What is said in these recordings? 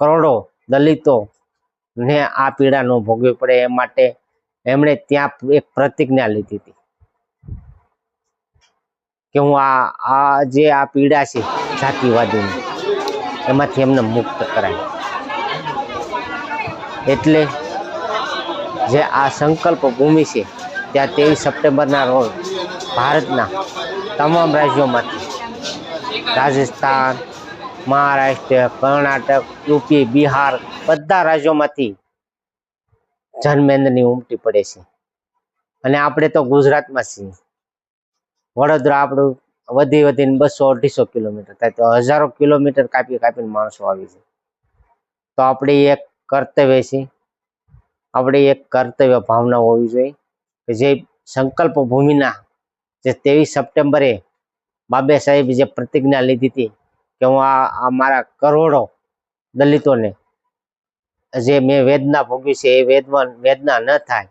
કરોડો દલિતો ને આ પીડા ન ભોગવી પડે એ માટે એમણે ત્યાં એક પ્રતિજ્ઞા લીધી હતી કે હું આ આ જે આ પીડા છે જાતિવાદીની, એમાંથી એમને મુક્ત કરાય. એટલે જે આ સંકલ્પ ભૂમિ છે ત્યાં ત્રેવીસ સપ્ટેમ્બરના રોજ ભારતના તમામ રાજ્યોમાંથી રાજસ્થાન મહારાષ્ટ્ર, કર્ણાટક, યુપી, બિહાર બધા રાજ્યોમાંથી જન્મેન્દ્રની ઉમટી પડે છે. અને આપણે તો ગુજરાતમાં છીએ. વડોદરા આપણું વધી વધીને બસો અઢીસો કિલોમીટર થાય તો હજારો કિલોમીટર કાપી કાપીને માણસો આવી છે તો આપણે એક કર્તવ્ય છે. આપણે એક કર્તવ્ય ભાવના હોવી જોઈએ કે જે સંકલ્પ ભૂમિના જે ત્રેવીસ સપ્ટેમ્બરે બાબે સાહેબ જે પ્રતિજ્ઞા લીધી હતી કે હું આ મારા કરોડો દલિતોને જે મેં વેદના ભોગવી છે, એ વેદમાં વેદના ન થાય,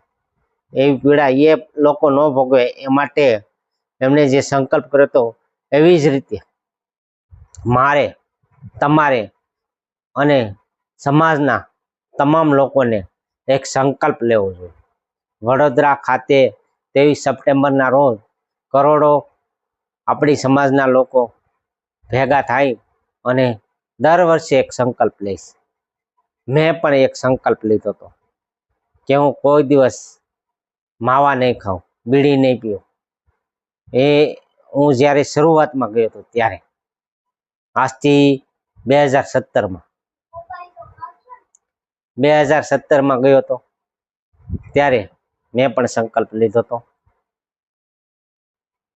એવી પીડા એ લોકો ન ભોગવે એ માટે એમણે જે સંકલ્પ કર્યો હતો, એવી જ રીતે મારે, તમારે અને સમાજના તમામ લોકોને એક સંકલ્પ લેવો જોઈએ. વડોદરા ખાતે ત્રેવીસ સપ્ટેમ્બરના રોજ કરોડો આપણી સમાજના લોકો ભેગા થાય અને દર વર્ષે એક સંકલ્પ લઈશ. મેં પણ એક સંકલ્પ લીધો હતો કે હું કોઈ દિવસ માવા નહીં ખાઉં, બીડી નહીં પીઉં. એ હું જ્યારે શરૂઆતમાં ગયો હતો ત્યારે, આજથી બે હજાર સત્તરમાં. બે હજાર સત્તરમાં ગયો હતો ત્યારે મેં પણ સંકલ્પ લીધો હતો